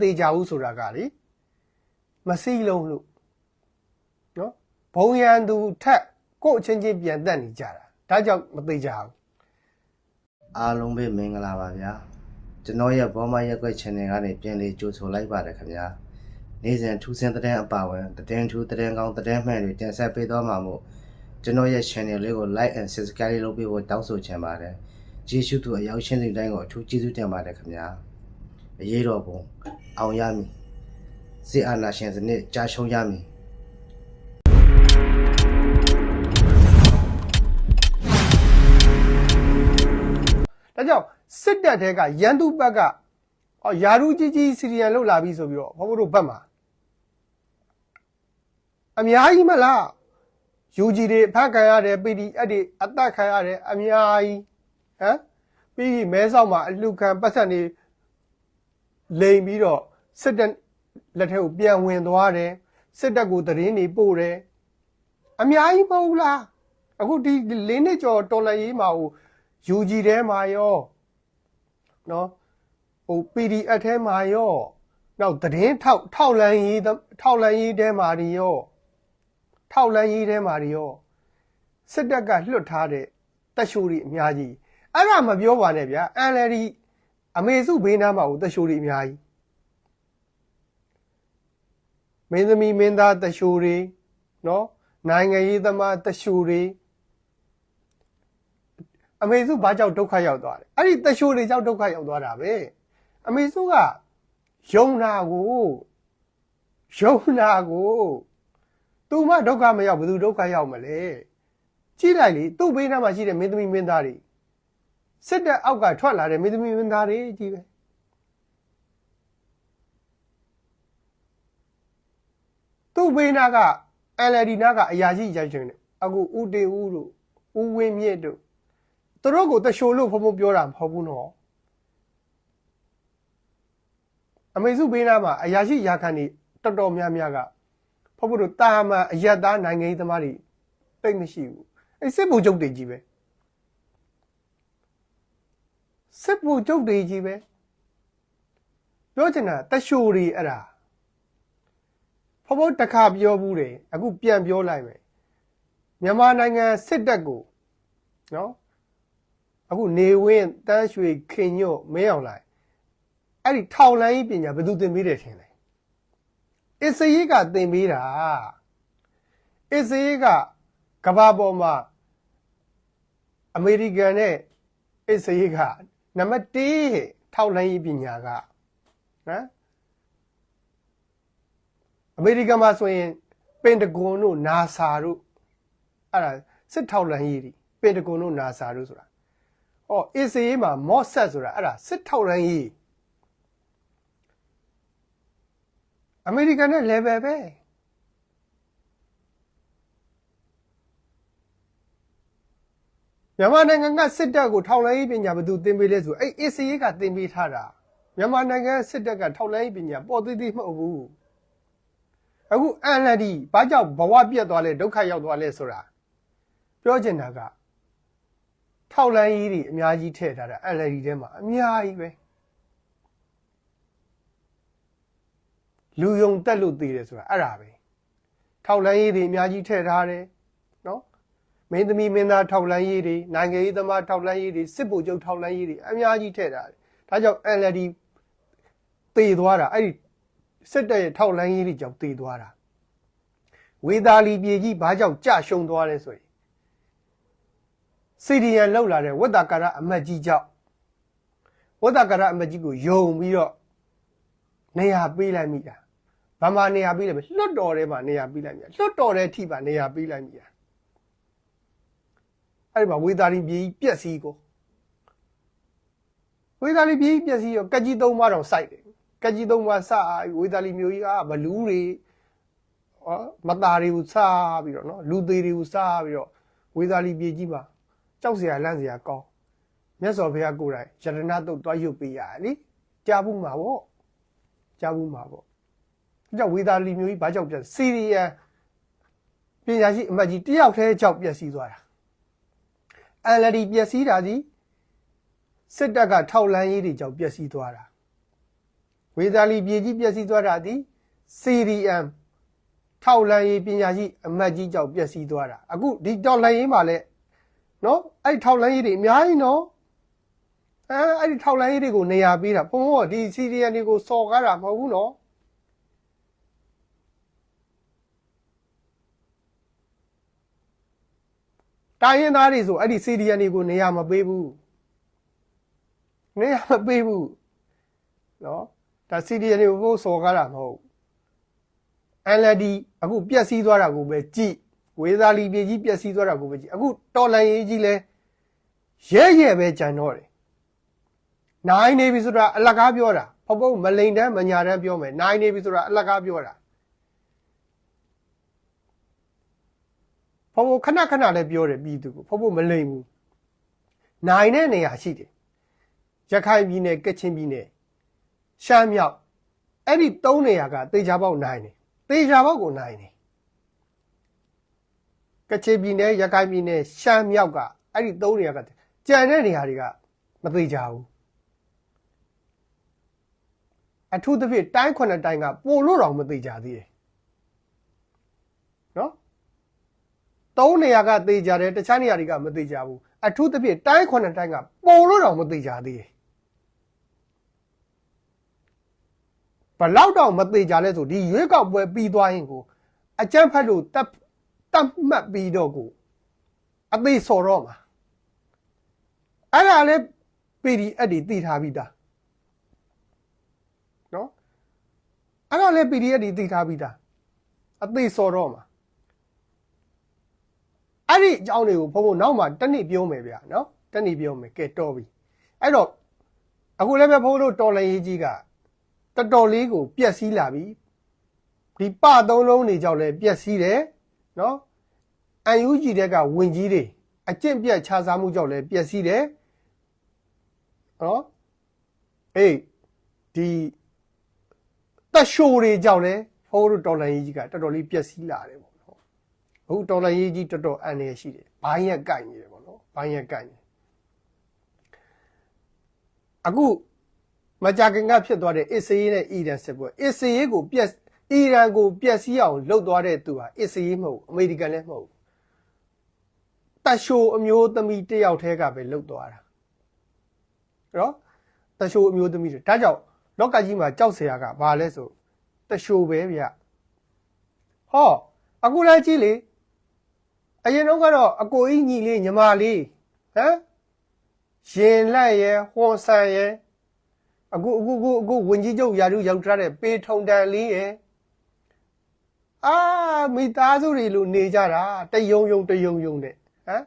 သေးကြဘူးဆိုတာကလေမစီးလုံးလို့နော်ဘုံရန်သူထက်ကိုယ့်အချင်းချင်းပြန်တက်နေကြတာဒါကြောင့်မသေးကြဘူးအားလုံးပဲမင်္ဂလာပါဗျာကျွန်တော်ရဲ့ဘောမရက်ွက် channel ကနေပြန်လေးကြိုဆိုလိုက်ပါတယ်ခင်ဗျာနေ့စဉ်ထူးဆန်းတဲ့အပါဝင်သတင်းထူးသတင်းကောင်းသတင်းမှန်တွေတင်ဆက်ပေးသွားမှာမို့ကျွန်တော်ရဲ့ channel လေးကို like and subscribe လုပ်ပေးဖို့တောင်းဆိုချင်ပါတယ်ကျေးဇူးတူအရောက်ရှင်းစီတိုင်းကိုအထူးကျေးဇူးတင်ပါတယ်ခင်ဗျာ အရေးတော်ပုံအောင်ရမည်စစ်အာဏာရှင်စနစ်ကြာရှုံးရမည်ဒါကြောင့်စစ်တပ်တဲကရန်သူဘက်ကဟောယာရုကြီးကြီးစီရီယန်လောက်လာပြီဆိုပြီးတော့ဘဘတို့ဘက်မှာအများကြီးမလားယူဂျီတွေဖတ်ခံရတယ် PDF တွေအသက်ခံရတယ်အများကြီးဟမ်ပြီးပြီးမဲဆောက်မှာအလှခံပတ်သက်နေ လိန်ပြီးတော့စစ်တပ်လက်ထက်ကိုပြန်ဝင်သွားတယ်စစ်တပ်ကိုတရင်နေပို့တယ်အများကြီးမဟုတ်လားအခုဒီလေးနှစ်ကျော်တော်လန်ရေးမှာဟို UG ထဲမှာရောနော်ဟို PDF ထဲမှာရောနောက်သတင်းထောက်ထောက်လန်းရေးထောက်လန်းရေးထဲမှာတွေရောထောက်လန်းရေးထဲမှာတွေရောစစ်တပ်ကလွတ်ထားတဲ့တက်ရှိုးတွေအများကြီးအဲ့ဒါမပြောပါနဲ့ဗျာ NLD အမေစုဘေးနားမှာဟိုတက်ရှိုးတွေအများကြီးမင်းသမီးမင်းသားတက်ရှိုးတွေနော်နိုင်ငံရေးသမားတက်ရှိုးတွေအမေစုဘာကြောင့်ဒုက္ခရောက်သွားလဲအဲ့ဒီတရှိုးတွေကြောင့်ဒုက္ခရောက်သွားတာပဲအမေစုကယုံနာကိုယုံနာကိုသူမှဒုက္ခမရောက်ဘယ်သူဒုက္ခရောက်မလဲကြည့်လိုက်လေသူ့ဘေးနားမှာရှိတဲ့မင်းသမီးမင်းသားတွေ စစ်တပ်အောက်ကထွက်လာတဲ့မင်းသမီးမင်းသားတွေကြီးပဲသူ့ဘေးနားက LLD နားကအရာရှိရိုက်ချင်တယ်အခုဦးတေဦးတို့ဦးဝင်းမြင့်တို့သူတို့ကိုတရှိုလို့ဖုံဖုံပြောတာမဟုတ်ဘူးနော်အမေစုဘေးနားမှာအရာရှိရာခံနေတော်တော်များများကဖုံဖုံတို့တာမန်အယက်သားနိုင်ငံရေးသမားတွေတိတ်မရှိဘူးအဲစစ်ဗိုလ်ချုပ်တွေကြီးပဲ စစ်ဗိုလ်ချုပ်တွေကြီးပဲပြောချင်တာတရှိုတွေအဲ့ဒါဖုံဖုံတစ်ခါပြောဘူးတယ်အခုပြန်ပြောလိုက်မယ်မြန်မာနိုင်ငံစစ်တပ်ကိုနော်အခုနေဝင်းတန်းရွှေခင်ညွတ်မင်းအောင်လိုက်အဲ့ဒီထောက်လန်းကြီးပညာဘယ်သူသင်ပေးတယ်ထင်လဲအစ္စရေးကသင်ပေးတာအစ္စရေးကကဘာပေါ်မှာအမေရိကန်နဲ့အစ္စရေးက နံပါတ်1ထောက်လန်းကြီးပညာကဟမ်အမေရိကန်မှာဆိုရင်ပင်တဂွန်တို့နာဆာတို့အဲ့ဒါစစ်ထောက်လန်းကြီးတွေပင်တဂွန်တို့နာဆာတို့ဆိုတာ။အော်အစ္စရေးမှာမော့ဆက်ဆိုတာအဲ့ဒါစစ်ထောက်ရန်ကြီးအမေရိကန်နဲ့ level ပဲ မြန်မာနိုင်ငံကစစ်တပ်ကိုထောက်လှမ်းရေးပညာဘယ်သူသင်ပေးလဲဆိုအဲ့အစ္စရေးကသင်ပေးထားတာမြန်မာနိုင်ငံစစ်တပ်ကထောက်လှမ်းရေးပညာပေါ်သေးသေးမဟုတ်ဘူးအခု NLD ဘာကြောင့်ဘဝပြတ်သွားလဲဒုက္ခရောက်သွားလဲဆိုတာပြောချင်တာကထောက်လန်းကြီးတွေအများကြီးထည့်ထားတာ LLD ထဲမှာအများကြီးပဲလူယုံတက်လို့သေးတယ်ဆိုတာအဲ့ဒါပဲထောက်လန်းကြီးတွေအများကြီးထည့်ထားတယ်နော် မင်းသမီးမင်းသားထောက်လန်းကြီးတွေနိုင်ငံရေးသမားထောက်လန်းကြီးတွေစစ်ဗိုလ်ချုပ်ထောက်လန်းကြီးတွေအများကြီးထည့်ထားတယ်ဒါကြောင့် LLD တည်သွားတာအဲ့ဒီစစ်တပ်ရဲ့ထောက်လန်းကြီးတွေကြောင့်တည်သွားတာဝေသာလီပြေကြီးဘာကြောင့်ကြရှုံသွားလဲဆိုရင်စီဒီယန်လောက်လာတဲ့ဝတ္တကာရအမတ်ကြီးကြောင့်ဝတ္တကာရအမတ်ကြီးကိုယုံပြီးတော့နေရာပေးလိုက်မိတာဘာမှနေရာပေးလိုက်မလွတ်တော်ထဲမှာနေရာပေးလိုက်မိတာလွတ်တော်တဲ့အထိပါနေရာပေးလိုက်မိတာ အဲ့ဒီမှာဝေသာရီပြည်ကြီးပြက်စီးကိုဝေသာရီပြည်ကြီးပြက်စီးရောကက်ကြီးသုံးပါးတော့စိုက်တယ်ကက်ကြီးသုံးပါးစဝေသာရီမျိုးကြီးကဘလူးတွေဟောမသားတွေကိုစားပြီးတော့နော်လူသေးတွေကိုစားပြီးတော့ဝေသာရီပြည်ကြီးမှာကြောက်စရာလန့်စရာကောင်းမြတ်စွာဘုရားကိုယ်တိုင်ယတနာတုတ်တွားရုပ်ပေးရတယ်လေကြားဘူးမှာပေါ့ကြားဘူးမှာပေါ့ဒါကြောင့်ဝေသာလီမျိုးကြီးဘာကြောင့်ပြက်စီရီယန်ပညာရှိအမတ်ကြီးတယောက်တည်းကြောက်ပြက်စီးသွားတာ အန်လဒီပြက်စီးတာဒီစစ်တပ်ကထောက်လန်းရေးတွေကြောင့်ပြက်စီးသွားတာဝဝေသာလီပြည်ကြီးပျက်စီးသွားတာဒီ CDM ထောက်လန်ရေးပညာရှိအမတ်ကြီးကြောင့်ပျက်စီးသွားတာအခုဒီတော်လန်ရေးမှာလဲနော်အဲ့ဒီထောက်လန်ရေးတွေအများကြီးနော်အဲအဲ့ဒီထောက်လန်ရေးတွေကိုနေရာပေးတာဘုံဘောဒီ CDM တွေကိုစော်ကားတာမဟုတ်ဘူးနော် တိုင်းရင်းသားတွေဆိုအဲ့ဒီ CDM တွေကိုနေရာမပေးဘူးနေရာမပေးဘူးနော်ဒါ CDM တွေကိုစော်ကားတာမဟုတ် NLD အခုပျက်စီးသွားတာကိုပဲကြည်ဝေသာလီပြည်ကြီးပျက်စီးသွားတာကိုပဲကြည်အခုတော်လန်ရေးကြီးလဲရဲရဲပဲကြံတော့တယ်နိုင်နေပြီဆိုတာအလကားပြောတာဖဖုံမလိန်တန်းမညာတန်းပြောမယ်နိုင်နေပြီဆိုတာအလကားပြောတာ ဖဖုံခဏခဏလည်းပြောတယ်ပြည်သူကိုဖဖုံမလိန်ဘူးနိုင်တဲ့နေရာရှိတယ်ရခိုင်ပြည်နယ်ကချင်ပြည်နယ်ရှမ်းမြောက်အဲ့ဒီ၃နေရာကတေချာပေါက်နိုင်တယ်တေချာဘောက်ကိုနိုင်တယ်ကချင်ပြည်နယ်ရခိုင်ပြည်နယ်ရှမ်းမြောက်ကအဲ့ဒီသုံးနေရာကကြံတဲ့နေရာတွေကမသေးကြဘူးအထူးသဖြင့်တိုင်းခွနတိုင်းကပိုလို့တော့မသေးကြသေးတယ် ၃နေရာကသေကြတယ်တခြားနေရာတွေကမသေကြဘူးအထူးသဖြင့်တိုင်း9တိုင်းကပုံလို့တော့မသေကြသေးတယ်ဘလောက်တော့မသေးကြလဲဆိုဒီရွေးကောက်ပွဲပြီးသွားရင်ကိုအကြမ်းဖက်လို့တတ်တတ်မှတ်ပြီးတော့ကိုအသေးစော်တော့မှာအဲ့ဒါလည်း PDF တွေတည်ထားပြီးသားနော်အဲ့ဒါလည်း PDF တွေတည်ထားပြီးသားအသေးစော်တော့မှာ အဲ့ဒီအကြောင်းတွေကိုဘုံဘုံနောက်မှတစ်နေ့ပြောမယ်ဗျာနော်တစ်နေ့ပြောမယ်ကဲတော်ပြီအဲ့တော့အခုလည်းပဲဘုံတို့တော်လန်ရေးကြီးကတော်တော်လေးကိုပြက်စီးလာပြီဒီပသုံးလုံးတွေကြောင့်လည်းပြက်စီးတယ်နော်အန်ယူဂျီတဲ့ကဝင်ကြီးတွေအကျင့်ပြတ်ခြားစားမှုကြောင့်လည်းပြက်စီးတယ်နော်အေးဒီတက်ရှိုတွေကြောင့်လည်းဟိုးတို့တော်လန်ရေးကြီးကတော်တော်လေးပြက်စီးလာတယ်ပေါ့နော် အခုတော်လန်ရေးကြီးတော်တော်အန်ရရှိတယ်ဘိုင်းရက်ကိုက်နေတယ်ပေါ့နော်ဘိုင်းရက်ကိုက်နေအခုမကြာခင်ကဖြစ်သွားတဲ့အစ္စရေးနဲ့အီရန်စစ်ပွဲအစ္စရေးကိုပြက်အီရန်ကိုပြက်စီးအောင်လှုပ်သွားတဲ့သူဟာအစ္စရေးမဟုတ်ဘူးအမေရိကန်လည်းမဟုတ်ဘူးတက်ရှိုအမျိုးသမီးတစ်ယောက်တည်းကပဲလှုပ်သွားတာနော်တက်ရှိုအမျိုးသမီးတွေဒါကြောင့်လောကကြီးမှာကြောက်စရာကဘာလဲဆိုတက်ရှိုပဲဗျဟောအခုလည်းကြည့်လေ အရင်တော့ကတော့အကိုကြီးညီလေးညီမလေးဟမ်ရင်လက်ရယ်ဟွန်ဆန်ရယ်အခုအခုအခုအခုဝင်ကြီးချုပ်ယာရုရောက်ထားတဲ့ပေထုံတန်လေးရယ်အာမိသားစုတွေလိုနေကြတာတယုံယုံတယုံယုံနဲ့ဟမ်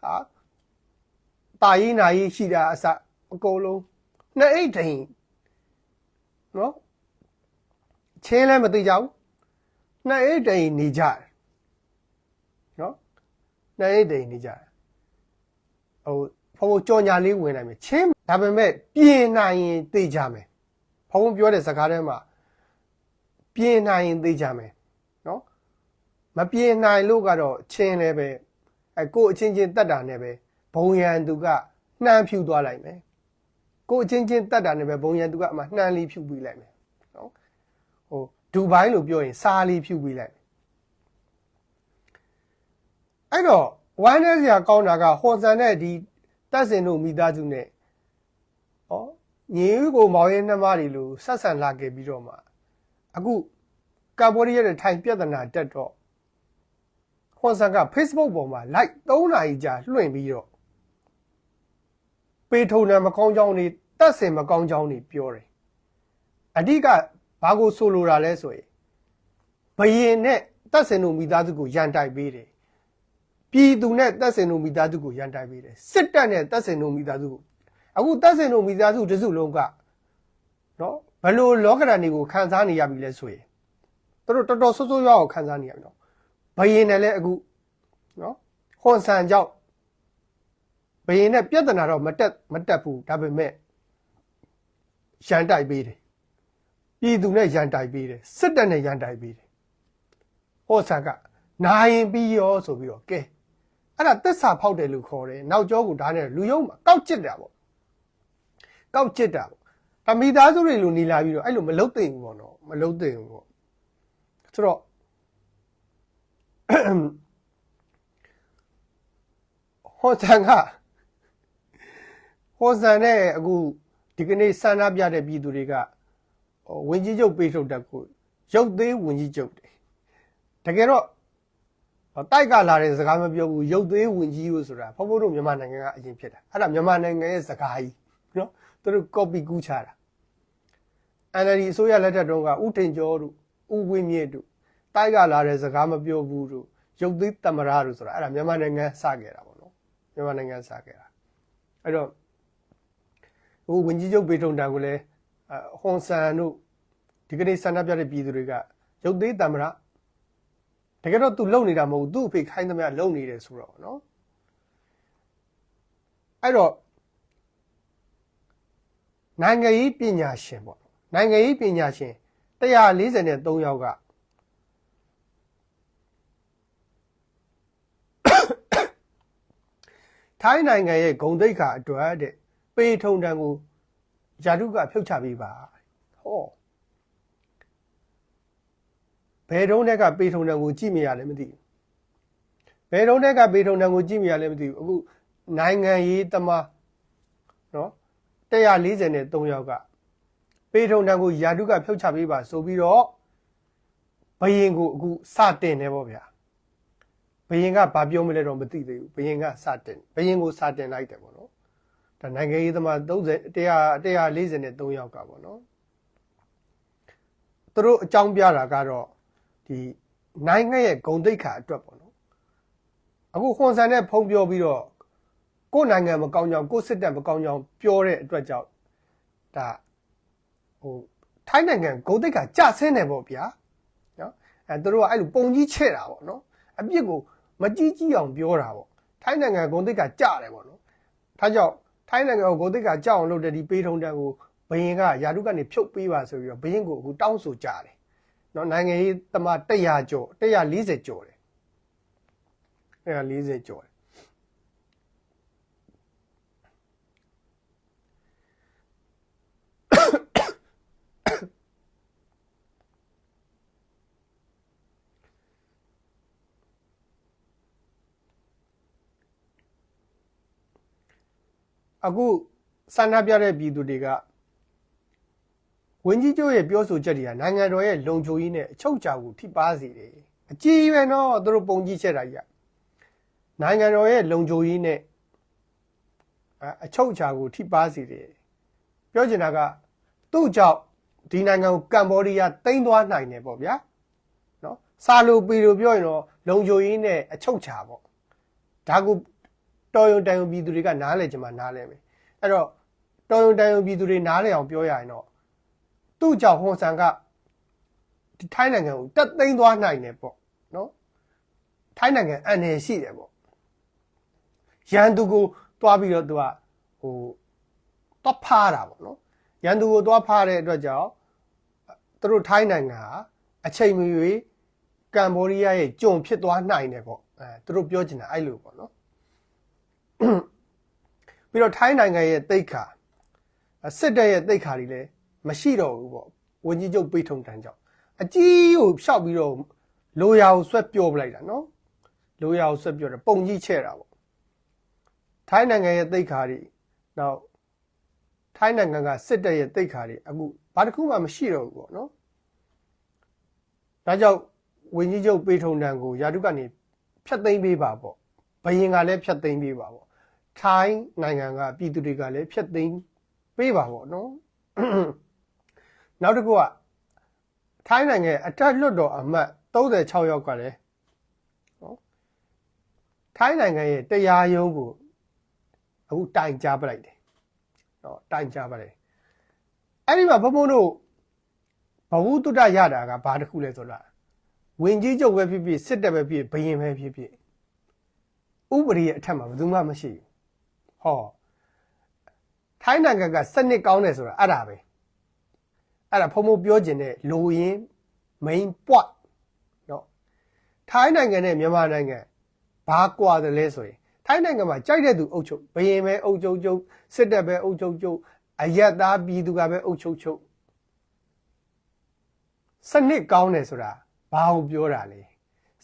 ဟာတာရင်နာရင်ရှိတာအစအကုန်လုံးနှစ်အိတ်တိန်နော်ချင်းလည်းမသိကြဘူးနှစ်အိတ်တိန်နေကြတယ်နော် နှစ်အိတ်တိန်နေကြတယ်ဟိုဖုံကြော်ညာလေးဝင်နိုင်မယ်ချင်းဒါပေမဲ့ပြင်နိုင်ရင်သိကြမယ်ဖုံပြောတဲ့စကားထဲမှာပြင်နိုင်ရင်သိကြမယ်နော်မပြင်နိုင်လို့ကတော့ချင်းလည်းပဲအဲကို့အချင်းချင်းတက်တာနဲ့ပဲဘုံရန်သူကနှမ်းဖြူသွားလိုက်မယ်ကို့အချင်းချင်းတက်တာနဲ့ပဲဘုံရန်သူကအမှနှမ်းလေးဖြူပြီးလိုက်မယ်နော်ဟိုဒူဘိုင်းလို့ပြောရင်စားလေးဖြူပြီးလိုက်မယ် အဲ့တော့ဝိုင်းနေစရာကောင်းတာကဟွန်ဆန်တဲ့ဒီတက်စင်တို့မိသားစုနဲ့ဩညီဦးကိုမောင်ရဲနှမတွေလိုဆက်ဆံလာခဲ့ပြီးတော့မှအခုကမ္ဘောဒီးယားနဲ့ထိုင်ပြဿနာတက်တော့ဟွန်ဆန်က Facebook ပေါ်မှာ like 3နာရီကြာလွှင့်ပြီးတော့ပေထုံနံမကောင်းကြောင်းနေတက်စင်မကောင်းကြောင်းနေပြောတယ်အဓိကဘာကိုဆိုလိုတာလဲဆိုရင်ဘယင်နဲ့တက်စင်တို့မိသားစုကိုရန်တိုက်ပေးတယ် ပြည်သူနဲ့တက်စင်တို့မိသားစုကိုရန်တိုက်ပေးတယ်စစ်တပ်နဲ့တက်စင်တို့မိသားစုကိုအခုတက်စင်တို့မိသားစုတစုလုံးကနော်ဘယ်လိုလောကဓာတ်တွေကိုခံစားနေရပြီလဲဆိုရင်သူတို့တော်တော်ဆိုးဆိုးရွားရွားခံစားနေရပြီနော်ဘယင်နဲ့လည်းအခုနော်ဟွန်ဆန်ကြောင့်ဘယင်နဲ့ပြဿနာတော့မတက်မတက်ဘူးဒါပေမဲ့ရန်တိုက်ပေးတယ်ပြည်သူနဲ့ရန်တိုက်ပေးတယ်စစ်တပ်နဲ့ရန်တိုက်ပေးတယ်ဟောဆန်ကနိုင်ရင်ပြီးရောဆိုပြီးတော့ကဲ အဲ့ဒါတစ္ဆာဖောက်တယ်လို့ခေါ်တယ်နောက်ကျောကိုဓာတ်နဲ့လူယုံမှာကောက်ကျစ်တာပေါ့ကောက်ကျစ်တာပေါ့ဒါမိသားစုတွေလိုနေလာပြီးတော့အဲ့လိုမလုတ်သိမ့်ဘူးပေါ့နော်မလုတ်သိမ့်ဘူးပေါ့ဆိုတော့ဟောဆန်ကဟောဆန်နဲ့အခုဒီကနေ့ဆန္ဒပြတဲ့ပြည်သူတွေကဟိုဝင်ကြီးချုပ်ပေးထုတ်တက်ကိုရုပ်သေးဝင်ကြီးချုပ်တယ်တကယ်တော့ တိုက်ကလာတဲ့စကားမပြောဘူးရုပ်သေးဝင်ကြီးလို့ဆိုတာဖဖို့တို့မြန်မာနိုင်ငံကအရင်ဖြစ်တာအဲ့ဒါမြန်မာနိုင်ငံရဲ့စကားကြီးနော်သူတို့ copy ကူးချတာ NLD အစိုးရလက်ထက်တုန်းကဥတင်ကျော်တို့ဥဝင်းမြင့်တို့တိုက်ကလာတဲ့စကားမပြောဘူးတို့ရုပ်သေးတမရတို့ဆိုတာအဲ့ဒါမြန်မာနိုင်ငံစခဲ့တာပေါ့နော်မြန်မာနိုင်ငံစခဲ့တာအဲ့တော့ဟိုဝင်ကြီးချုပ်ပေထုံတန်ကိုလည်းအဟွန်ဆန်တို့ဒီကနေ့ဆန္ဒပြတဲ့ပြည်သူတွေကရုပ်သေးတမရ တကယ်တော့ तू လုံနေတာမဟုတ်ဘူးသူ့အဖေခိုင်းသမျှလုံနေတယ်ဆိုတော့နော်အဲ့တော့နိုင်ငံရေးပညာရှင်ပေါ့နိုင်ငံရေးပညာရှင်143ယောက်ကထိုင်းနိုင်ငံရဲ့ဂုံတိတ်ခါအတွက်တဲ့ပေထုံတန်ကိုယာတုကဖြုတ်ချပေးပါဟော ဘယ်တုန်းကပေထုံတန်ကိုကြည့်မရလဲမသိဘူးဘယ်တုန်းကပေထုံတန်ကိုကြည့်မရလဲမသိဘူးအခုနိုင်ငံရေးသမားနော်143ယောက်ကပေထုံတန်ကိုယာတုကဖြုတ်ချပေးပါဆိုပြီးတော့ဘယင်ကိုအခုစတင်နေပေါ့ဗျာဘယင်ကဘာပြောမလဲတော့မသိသေးဘူးဘယင်ကစတင်ဘယင်ကိုစတင်လိုက်တယ်ပေါ့နော်ဒါနိုင်ငံရေးသမား30 143ယောက်ကပေါ့နော်သူတို့အကြောင်းပြတာကတော့ ဒီနိုင်ငံရဲ့ဂုံတိတ်ခါအတွက်ပေါ့နော်အခုခွန်ဆန်နဲ့ဖုံပြောပြီးတော့ကိုယ်နိုင်ငံမကောင်းကြောင်ကိုယ်စစ်တပ်မကောင်းကြောင်ပြောတဲ့အတွက်ကြောင့်ဒါဟိုထိုင်းနိုင်ငံဂုံတိတ်ကကြဆင်းတယ်ပေါ့ဗျာနော်အဲသူတို့ကအဲ့လိုပုံကြီးချဲ့တာပေါ့နော်အပြစ်ကိုမကြီးကြီးအောင်ပြောတာပေါ့ထိုင်းနိုင်ငံဂုံတိတ်ကကြတယ်ပေါ့နော်ဒါကြောင့်ထိုင်းနိုင်ငံကိုဂုံတိတ်ကကြအောင်လုပ်တဲ့ဒီပေးထုံတန်ကိုဘယင်ကယာတုကနေဖြုတ်ပေးပါဆိုပြီးတော့ဘယင်ကိုအခုတောင်းဆိုကြတယ် နော်နိုင်ငံရေးသမား100ကျော်140ကျော်တယ်140ကျော်တယ်အခုဆန္ဒပြတဲ့ပြည်သူတွေက ဝင်းကြီးကျိုးရဲ့ပြောဆိုချက်တွေကနိုင်ငံတော်ရဲ့လုံခြုံရေးနဲ့အချုပ်အခြာကိုထိပါစေတယ်အကြီးပဲနော်သူတို့ပုံကြီးချက်တာကြီးကနိုင်ငံတော်ရဲ့လုံခြုံရေးနဲ့အအချုပ်အခြာကိုထိပါစေတယ်ပြောချင်တာကသူ့ကြောင့်ဒီနိုင်ငံကိုကမ္ဘောဒီးယားတိမ့်သွားနိုင်တယ်ပေါ့ဗျာနော်စာလိုပီလိုပြောရင်တော့လုံခြုံရေးနဲ့အချုပ်အခြာပေါ့ဒါကိုတော်ရုံတန်ရုံပြည်သူတွေကနားလဲကြမှာနားလဲမယ်အဲ့တော့တော်ရုံတန်ရုံပြည်သူတွေနားလဲအောင်ပြောရရင်တော့ သူ့ကြောင့်ဟွန်ဆန်ကဒီထိုင်းနိုင်ငံကိုတက်သိမ်းသွားနိုင်တယ်ပေါ့နော်ထိုင်းနိုင်ငံအန်နယ်ရှိတယ်ပေါ့ရန်သူကိုတွားပြီးတော့သူကဟိုတွားဖားတာပေါ့နော်ရန်သူကိုတွားဖားတဲ့အတွက်ကြောင့်သူတို့ထိုင်းနိုင်ငံဟာအချိန်မီ၍ကမ္ဘောဒီးယားရဲ့ကြုံဖြစ်သွားနိုင်တယ်ပေါ့အဲသူတို့ပြောချင်တာအဲ့လိုပေါ့နော်ပြီးတော့ထိုင်းနိုင်ငံရဲ့တိတ်ခါစစ်တပ်ရဲ့တိတ်ခါတွေလည်း မရှိတော့ဘူးပေါ့ဝန်ကြီးချုပ်ပိတ်ထုံတန်းကြောင့်အကြီးကိုဖျောက်ပြီးတော့လိုရာကိုဆွဲပြောပလိုက်တာနော်လိုရာကိုဆွဲပြောတယ်ပုံကြီးချဲ့တာပေါ့ထိုင်းနိုင်ငံရဲ့တိတ်ခါတွေနောက်ထိုင်းနိုင်ငံကစစ်တပ်ရဲ့တိတ်ခါတွေအခုဘာတစ်ခုမှမရှိတော့ဘူးပေါ့နော်ဒါကြောင့်ဝန်ကြီးချုပ်ပိတ်ထုံတန်းကိုယာတုကနေဖျက်သိမ်းပေးပါပေါ့ဘယင်ကလည်းဖျက်သိမ်းပေးပါပေါ့ထိုင်းနိုင်ငံကပြည်သူတွေကလည်းဖျက်သိမ်းပေးပါပေါ့နော် နောက်တစ်ခုကထိုင်းနိုင်ငံအထက်လွှတ်တော်အမတ်36ယောက်ကလည်းနော်ထိုင်းနိုင်ငံရဲ့တရားရုံးကိုအခုတိုင်ကြားပလိုက်တယ်နော်တိုင်ကြားပလိုက်အဲ့ဒီမှာဘုံဘုံတို့ဘဝတုဒ္ဒရတာကဘာတစ်ခုလဲဆိုတော့ဝင်ကြီးချုပ်ပဲဖြစ်ဖြစ်စစ်တပ်ပဲဖြစ်ဖြစ်ဘယင်ပဲဖြစ်ဖြစ်ဥပဒေရဲ့အထက်မှာဘယ်သူမှမရှိဘူးဟောထိုင်းနိုင်ငံကစနစ်ကောင်းတယ်ဆိုတာအဲ့ဒါပဲ အဲ့ဒါဖုံဖုံပြောခြင်းတဲ့လိုရင်း main point เนาะထိုင်းနိုင်ငံနဲ့မြန်မာနိုင်ငံဘာကွာတယ်လဲဆိုရင်ထိုင်းနိုင်ငံမှာကြိုက်တဲ့သူအုပ်ချုပ်ဘယင်ပဲအုပ်ချုပ်ချုပ်စစ်တပ်ပဲအုပ်ချုပ်ချုပ် အယက်သားပြည်သူကပဲအုပ်ချုပ်ချုပ်စနစ်ကောင်းတယ်ဆိုတာဘာကိုပြောတာလဲ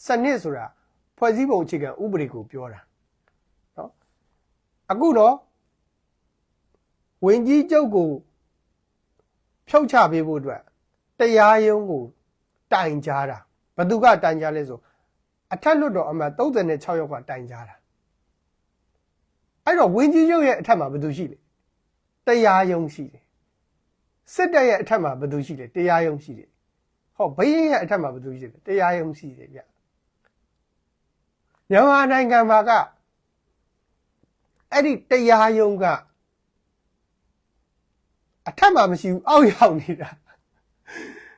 စနစ်ဆိုတာဖွဲ့စည်းပုံအခြေခံဥပဒေကိုပြောတာနော်အခုတော့ဝင်ကြီးချုပ်ကို ဖြုတ်ချပေးဖို့အတွက်တရားရုံးကိုတိုင်ကြားတာဘယ်သူကတိုင်ကြားလဲဆိုအထက်လွတ်တော်အမတ်36ယောက်ကတိုင်ကြားတာအဲ့တော့ဝင်ကြီးချုပ်ရဲ့အထက်မှာဘယ်သူရှိလဲတရားရုံးရှိတယ်စစ်တပ်ရဲ့အထက်မှာဘယ်သူရှိလဲတရားရုံးရှိတယ်ဟောဘိရင်ရဲ့အထက်မှာဘယ်သူရှိလဲတရားရုံးရှိတယ်ဗျမြန်မာနိုင်ငံမှာကအဲ့ဒီတရားရုံးက အထက်မှာမရှိဘူးအောက်ရောက်နေတာ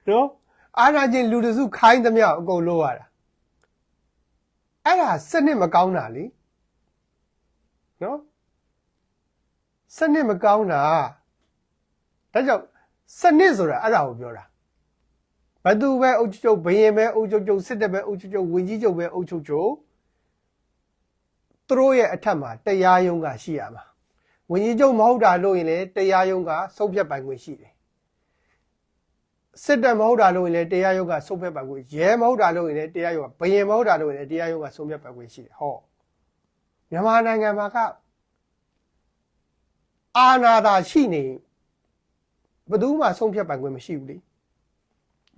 နော်အာနာချင်းလူတစုခိုင်းသမျှအကုန်လို့ရတာအဲ့ဒါစနစ်မကောင်းတာလေနော်စနစ်မကောင်းတာဒါကြောင့်စနစ်ဆိုတာအဲ့ဒါကိုပြောတာဘသူပဲအုပ်ချုပ်ချုပ်ဘယင်ပဲအုပ်ချုပ်ချုပ်စစ်တပ်ပဲအုပ်ချုပ်ချုပ်ဝင်ကြီးချုပ်ပဲအုပ်ချုပ်ချုပ်သူတို့ရဲ့အထက်မှာတရားရုံးကရှိရမှာ ဝင်ကြီးချုပ်မဟုတ်တာလို့ရင်လည်းတရားရုံးကဆုံးဖြတ်ပိုင်ခွင့်ရှိတယ်စစ်တပ်မဟုတ်တာလို့ရင်လည်းတရားရုံးကဆုံးဖြတ်ပိုင်ခွင့်ရဲမဟုတ်တာလို့ရင်လည်းတရားရုံးကဘယင်မဟုတ်တာလို့ရင်လည်းတရားရုံးကဆုံးဖြတ်ပိုင်ခွင့်ရှိတယ်ဟောမြန်မာနိုင်ငံမှာကအာဏာသာရှိနေဘယ်သူမှဆုံးဖြတ်ပိုင်ခွင့်မရှိဘူးလေ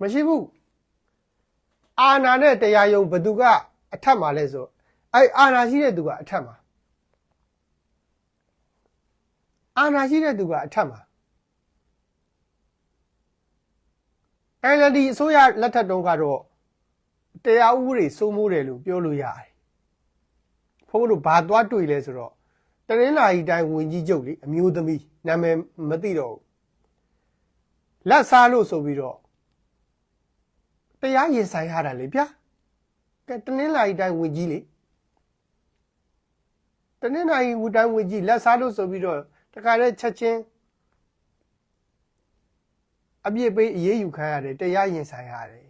မရှိဘူးအာဏာနဲ့တရားရုံးဘယ်သူကအထက်မှာလဲဆိုအဲ့အာဏာရှိတဲ့သူကအထက်မှာ အာဏာရှိတဲ့သူကအထက်မှာ NLD အစိုးရလက်ထက်တုန်းကတော့တရားဥပဒေစိုးမိုးတယ်လို့ပြောလို့ရတယ်။ဖိုးတို့ဘာသွားတွေ့လဲဆိုတော့တရင်းလာကြီးတိုင်းဝင်ကြီးချုပ်လေအမျိုးသမီးနာမည်မသိတော့ဘူး။လက်စားလို့ဆိုပြီးတော့တရားရင်ဆိုင်ရတာလေဗျာ။ကဲတရင်းလာကြီးတိုင်းဝင်ကြီးလေတရင်းလာကြီးဝတိုင်းဝင်ကြီးလက်စားလို့ဆိုပြီးတော့တ ခါတည်းချက်ချင်းအပြစ်ပေးအရေးယူခံရတယ်တရားရင်ဆိုင်ရတယ်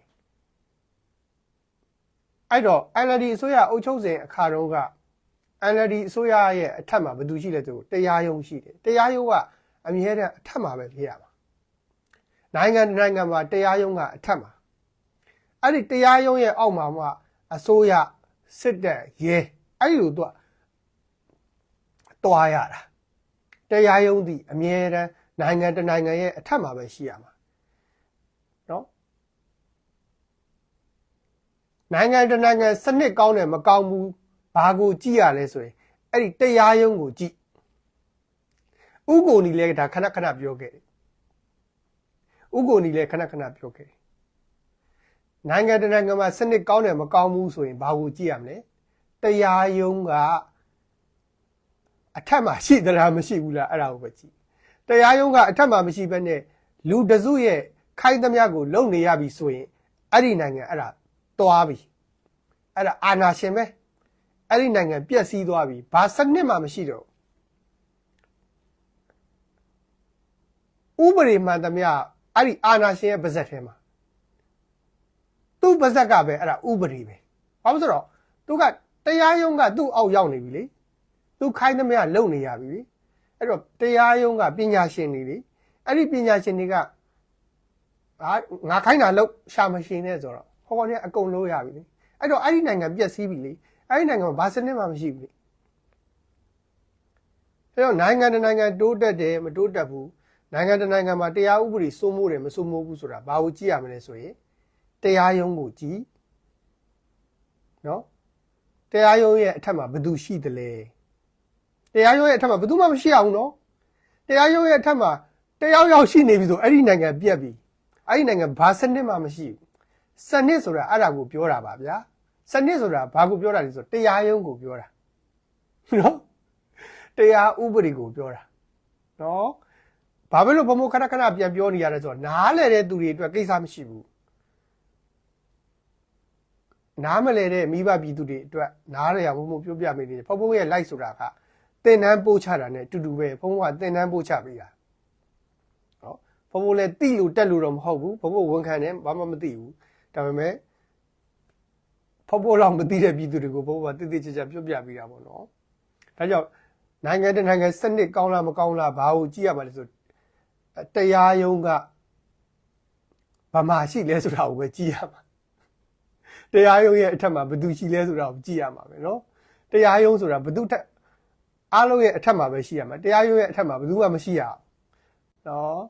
အဲ့တော့ NLD အစိုးရအုပ်ချုပ်စဉ်အခါတုန်းက NLD အစိုးရရဲ့အထက်မှာဘယ်သူရှိလဲဆိုတော့တရားရုံးရှိတယ်တရားရုံးကအမြဲတမ်းအထက်မှာပဲဖြစ်ရမှာနိုင်ငံတစ်နိုင်ငံမှာတရားရုံးကအထက်မှာအဲ့ဒီတရားရုံးရဲ့အောက်မှာမှအစိုးရစစ်တပ်ရဲအဲ့ဒီလိုတော့တွားရတာ တရားရုံးသည်အမြဲတမ်းနိုင်ငံတစ်နိုင်ငံရဲ့အထက်မှာပဲရှိရမှာနော်နိုင်ငံတစ်နိုင်ငံစနစ်ကောင်းတယ်မကောင်းဘူးဘာကိုကြည့်ရလဲဆိုရင်အဲ့ဒီတရားရုံးကိုကြည့်ဥက္ကိုနီလည်းဒါခဏခဏပြောခဲ့တယ်ဥက္ကိုနီလည်းခဏခဏပြောခဲ့တယ်နိုင်ငံတစ်နိုင်ငံမှာစနစ်ကောင်းတယ်မကောင်းဘူးဆိုရင်ဘာကိုကြည့်ရမလဲတရားရုံးက အထက်မှာရှိသလားမရှိဘူးလားအဲ့ဒါကိုပဲကြည့်တရားရုံးကအထက်မှာမရှိဘဲနဲ့လူတစုရဲ့ခိုင်းသမျှကိုလုံနေရပြီဆိုရင်အဲ့ဒီနိုင်ငံအဲ့ဒါသွားပြီအဲ့ဒါအာဏာရှင်ပဲအဲ့ဒီနိုင်ငံပြက်စီးသွားပြီဘာစနစ်မှမရှိတော့ဥပဒေမှန်သမျှအဲ့ဒီအာဏာရှင်ရဲ့ပါဇက်ထဲမှာသူ့ပါဇက်ကပဲအဲ့ဒါဥပဒေပဲဘာလို့ဆိုတော့သူကတရားရုံးကသူ့အောက်ရောက်နေပြီလေ သူခိုင်းသမျှလုံနေရပြီလေအဲ့တော့တရားရုံးကပညာရှင်တွေလေအဲ့ဒီပညာရှင်တွေကဟာငါခိုင်းတာလို့ရှာမရှင်နဲ့ဆိုတော့ဟောနေအကုန်လို့ရပြီလေအဲ့တော့အဲ့ဒီနိုင်ငံပြက်စီးပြီလေအဲ့ဒီနိုင်ငံမှာဘာစနစ်မှမရှိဘူးလေအဲ့တော့နိုင်ငံတစ်နိုင်ငံတိုးတက်တယ်မတိုးတက်ဘူးနိုင်ငံတစ်နိုင်ငံမှာတရားဥပဒေစိုးမိုးတယ်မစိုးမိုးဘူးဆိုတာဘာကိုကြည့်ရမလဲဆိုရင်တရားရုံးကိုကြည့်နော်တရားရုံးရဲ့အထက်မှာဘယ်သူရှိသလဲ တရားရုံးရဲ့အထက်မှာဘယ်သူမှမရှိအောင်နော်တရားရုံးရဲ့အထက်မှာတယောက်ယောက်ရှိနေပြီဆိုအဲ့ဒီနိုင်ငံပြက်ပြီအဲ့ဒီနိုင်ငံဘာစနစ်မှမရှိဘူးစနစ်ဆိုတာအဲ့ဒါကိုပြောတာပါဗျာစနစ်ဆိုတာဘာကိုပြောတာလဲဆိုတရားရုံးကိုပြောတာနော်တရားဥပဒေကိုပြောတာနော်ဘာဖြစ်လို့ဘုံဘခဏခဏပြန်ပြောနေရလဲဆိုတော့နားလဲတဲ့သူတွေအတွက်ကိစ္စမရှိဘူးနားမလဲတဲ့မိဘပြည်သူတွေအတွက်နားရရဘုံဘုံပြောပြမိနေတယ်ဘုံဘုံရဲ့ like ဆိုတာက တင်တန်းပို့ချတာနဲ့တူတူပဲဘုံဘုံကတင်တန်းပို့ချပေးတာနော်ဘုံဘုံလည်းတိလို့တက်လို့တော့မဟုတ်ဘူးဘုံဘုံဝန်ခံတယ်ဘာမှမသိဘူးဒါပေမဲ့ဖော်ပေါ်တော့မသိတဲ့ပြည်သူတွေကိုဘုံဘုံကတိတိကျကျပြောပြပေးတာပေါ့နော်ဒါကြောင့်နိုင်ငံတကာနိုင်ငံစနစ်ကောင်းလားမကောင်းလားဘာကိုကြည့်ရမှာလဲဆို တရားရုံးကဘာမှရှိလဲဆိုတာကိုပဲကြည့်ရမှာတရားရုံးရဲ့အထက်မှာဘယ်သူရှိလဲဆိုတာကိုကြည့်ရမှာပဲเนาะတရားရုံးဆိုတာဘယ်သူထက် အားလုံးရဲ့အထက်မှာပဲရှိရမှာတရားရုပ်ရဲ့အထက်မှာဘယ်သူမှမရှိရနော်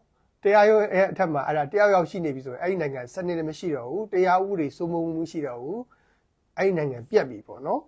တရားရုပ်ရဲ့အထက်မှာအဲ့ဒါတရားရောက်ရှိနေပြီဆိုရင်အဲ့ဒီနိုင်ငံစနစ်လည်းမရှိတော့ဘူးတရားဥပဒေစိုးမိုးမှုရှိတော့ဘူးအဲ့ဒီနိုင်ငံပြတ်ပြီပေါ့နော်